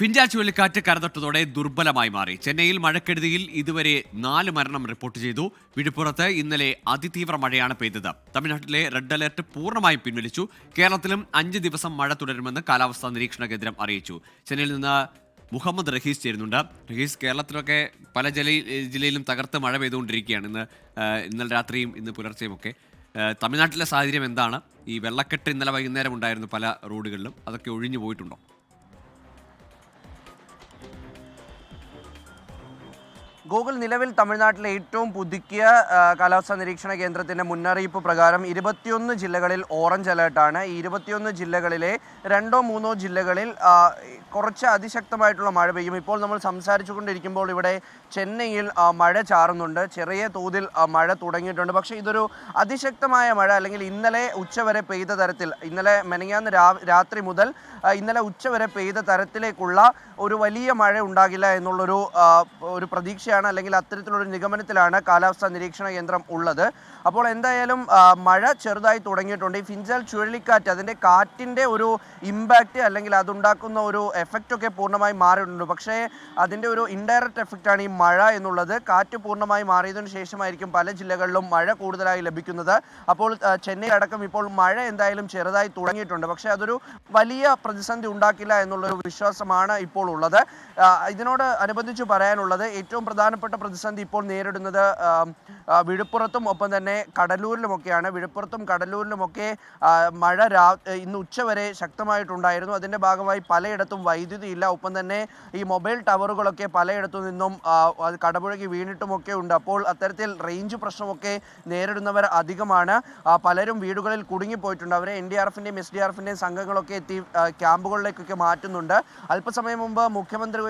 ഫിൻജാ ചുഴലിക്കാറ്റ് കരതൊട്ടതോടെ ദുർബലമായി മാറി. ചെന്നൈയിൽ മഴക്കെടുതിയിൽ ഇതുവരെ നാല് മരണം റിപ്പോർട്ട് ചെയ്തു. വിഴുപ്പുറത്ത് ഇന്നലെ അതിതീവ്ര മഴയാണ് പെയ്തത്. തമിഴ്നാട്ടിലെ റെഡ് അലർട്ട് പൂർണമായും പിൻവലിച്ചു. കേരളത്തിലും അഞ്ച് ദിവസം മഴ തുടരുമെന്ന് കാലാവസ്ഥാ നിരീക്ഷണ കേന്ദ്രം അറിയിച്ചു. ചെന്നൈയിൽ നിന്ന് മുഹമ്മദ് റഹീസ് ചേരുന്നുണ്ട്. റഹീസ് കേരളത്തിലൊക്കെ പല ജല ജില്ലയിലും തകർത്ത് മഴ പെയ്തുകൊണ്ടിരിക്കുകയാണ്. ഇന്ന് ഇന്നലെ രാത്രിയും ഇന്ന് പുലർച്ചെയും ഒക്കെ തമിഴ്നാട്ടിലെ സാഹചര്യം എന്താണ്? ഈ വെള്ളക്കെട്ട് ഇന്നലെ വൈകുന്നേരം ഉണ്ടായിരുന്നു പല റോഡുകളിലും. അതൊക്കെ ഒഴിഞ്ഞു പോയിട്ടുണ്ടോ? ഗൂഗിൾ നിലവിൽ തമിഴ്നാട്ടിലെ ഏറ്റവും പുതുക്കിയ കാലാവസ്ഥാ നിരീക്ഷണ കേന്ദ്രത്തിന്റെ മുന്നറിയിപ്പ് പ്രകാരം ഇരുപത്തിയൊന്ന് ജില്ലകളിൽ ഓറഞ്ച് അലേർട്ടാണ്. ഈ ഇരുപത്തിയൊന്ന് ജില്ലകളിലെ രണ്ടോ മൂന്നോ ജില്ലകളിൽ കുറച്ച് അതിശക്തമായിട്ടുള്ള മഴ പെയ്യും. ഇപ്പോൾ നമ്മൾ സംസാരിച്ചു കൊണ്ടിരിക്കുമ്പോൾ ഇവിടെ ചെന്നൈയിൽ മഴ ചാറുന്നുണ്ട്. ചെറിയ തോതിൽ മഴ തുടങ്ങിയിട്ടുണ്ട്. പക്ഷേ ഇതൊരു അതിശക്തമായ മഴ അല്ലെങ്കിൽ ഇന്നലെ ഉച്ചവരെ പെയ്ത തരത്തിൽ ഇന്നലെ മെനങ്ങാന്ന് രാത്രി മുതൽ ഇന്നലെ ഉച്ചവരെ പെയ്ത തരത്തിലേക്കുള്ള ഒരു വലിയ മഴ ഉണ്ടാകില്ല എന്നുള്ളൊരു ഒരു പ്രതീക്ഷയാണ് അല്ലെങ്കിൽ അത്തരത്തിലുള്ള നിഗമനത്തിലാണ് കാലാവസ്ഥാ നിരീക്ഷണ കേന്ദ്രം ഉള്ളത്. അപ്പോൾ എന്തായാലും മഴ ചെറുതായി തുടങ്ങിയിട്ടുണ്ട്. ഈ ഫിഞ്ചൽ ചുഴലിക്കാറ്റ് അതിന്റെ കാറ്റിന്റെ ഒരു ഇമ്പാക്റ്റ് അല്ലെങ്കിൽ അതുണ്ടാക്കുന്ന ഒരു എഫക്റ്റ് ഒക്കെ പൂർണമായി മാറിയിട്ടുണ്ട്. പക്ഷേ അതിന്റെ ഒരു ഇൻഡയറക്റ്റ് എഫക്റ്റാണ് ഈ മഴ എന്നുള്ളത്. കാറ്റ് പൂർണമായി മാറിയതിനു ശേഷമായിരിക്കും പല ജില്ലകളിലും മഴ കൂടുതലായി ലഭിക്കുന്നത്. അപ്പോൾ ചെന്നൈ അടക്കം ഇപ്പോൾ മഴ എന്തായാലും ചെറുതായി തുടങ്ങിയിട്ടുണ്ട്. പക്ഷേ അതൊരു വലിയ പ്രതിസന്ധി ഉണ്ടാക്കില്ല എന്നുള്ളൊരു വിശ്വാസമാണ് ഇപ്പോൾ ഉള്ളത്. ഇതിനോട് അനുബന്ധിച്ച് പറയാനുള്ളത് ഏറ്റവും പ്രധാനപ്പെട്ട പ്രതിസന്ധി ഇപ്പോൾ നേരിടുന്നത് വിഴുപ്പുറത്തും ഒപ്പം തന്നെ കടലൂരിലുമൊക്കെയാണ്. വിഴുപ്പുറത്തും കടലൂരിലുമൊക്കെ മഴ രാ ഇന്ന് ഉച്ചവരെ ശക്തമായിട്ടുണ്ടായിരുന്നു. അതിന്റെ ഭാഗമായി പലയിടത്തും വൈദ്യുതി ഇല്ല. ഒപ്പം തന്നെ ഈ മൊബൈൽ ടവറുകളൊക്കെ പലയിടത്തു നിന്നും കടപുഴകി വീണിട്ടുമൊക്കെ ഉണ്ട്. അപ്പോൾ അത്തരത്തിൽ റേഞ്ച് പ്രശ്നമൊക്കെ നേരിടുന്നവർ അധികമാണ്. പലരും വീടുകളിൽ കുടുങ്ങിപ്പോയിട്ടുണ്ട്. അവരെ എൻ ഡി ആർ എഫിന്റെയും എസ് ഡി ആർ എഫിന്റെയും സംഘങ്ങളൊക്കെ എത്തി ക്യാമ്പുകളിലേക്കൊക്കെ മാറ്റുന്നുണ്ട്. അല്പസമയം മുമ്പ് മുഖ്യമന്ത്രി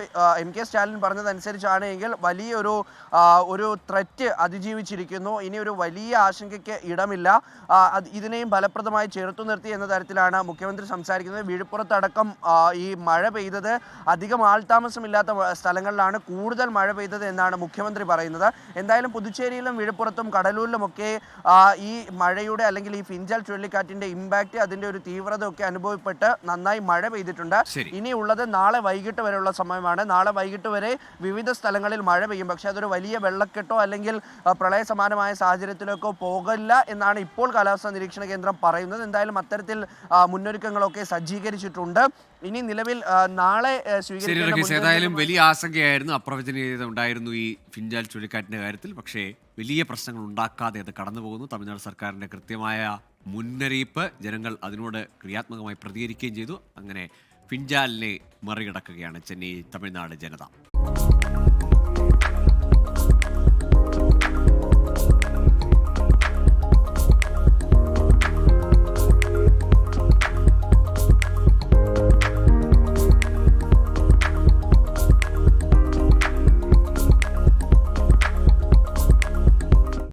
എം കെ സ്റ്റാലിൻ പറഞ്ഞതനുസരിച്ചാണ് എങ്കിൽ വലിയൊരു ഒരു ത്രെറ്റ് അതിജീവിച്ചിരിക്കുന്നു. ഇനി ഒരു വലിയ ആശങ്കയ്ക്ക് ഇടമില്ല. ഇതിനെയും ഫലപ്രദമായി ചേർത്തു നിർത്തി എന്ന തരത്തിലാണ് മുഖ്യമന്ത്രി സംസാരിക്കുന്നത്. വിഴുപ്പുറത്തടക്കം ഈ മഴ പെയ്തത് അധികം ആൾതാമസമില്ലാത്ത സ്ഥലങ്ങളിലാണ് കൂടുതൽ മഴ പെയ്തത് എന്നാണ് മുഖ്യമന്ത്രി പറയുന്നത്. എന്തായാലും പുതുച്ചേരിയിലും വിഴുപ്പുറത്തും കടലൂരിലുമൊക്കെ ഒക്കെ ഈ മഴയുടെ അല്ലെങ്കിൽ ഈ ഫിഞ്ചൽ ചുഴലിക്കാറ്റിന്റെ ഇമ്പാക്റ്റ് അതിന്റെ ഒരു തീവ്രത ഒക്കെ അനുഭവപ്പെട്ട് നന്നായി മഴ പെയ്തിട്ടുണ്ട്. ഇനിയുള്ളത് നാളെ വൈകിട്ട് വരെയുള്ള സമയമാണ്. നാളെ വൈകിട്ട് വരെ വിവിധ സ്ഥലങ്ങളിൽ മഴ പെയ്യും പക്ഷേ അതൊരു വലിയ വെള്ളക്കെട്ടോ അല്ലെങ്കിൽ പ്രളയ സമാനമായ സാഹചര്യത്തിലേക്കോ പോകില്ല എന്നാണ് ഇപ്പോൾ കാലാവസ്ഥാ നിരീക്ഷണ കേന്ദ്രം പറയുന്നത്. എന്തായാലും അത്തരത്തിൽ മുന്നൊരുക്കങ്ങളൊക്കെ സജ്ജീകരിച്ചിട്ടുണ്ട്. ഇനി നിലവിൽ നാളെ ഏതായാലും വലിയ ആശങ്കയായിരുന്നു അപ്രവചനീയത ഉണ്ടായിരുന്നു ഈ ഫിൻജാൽ ചുഴലിക്കാറ്റിന്റെ കാര്യത്തിൽ. പക്ഷേ വലിയ പ്രശ്നങ്ങൾ ഉണ്ടാക്കാതെ അത് കടന്നു പോകുന്നു. തമിഴ്നാട് സർക്കാരിന്റെ കൃത്യമായ മുന്നറിയിപ്പ് ജനങ്ങൾ അതിനോട് ക്രിയാത്മകമായി പ്രതികരിക്കുകയും ചെയ്തു. അങ്ങനെ ഫിൻജാലിനെ മറികടക്കുകയാണ് ചെന്നൈ തമിഴ്നാട് ജനത.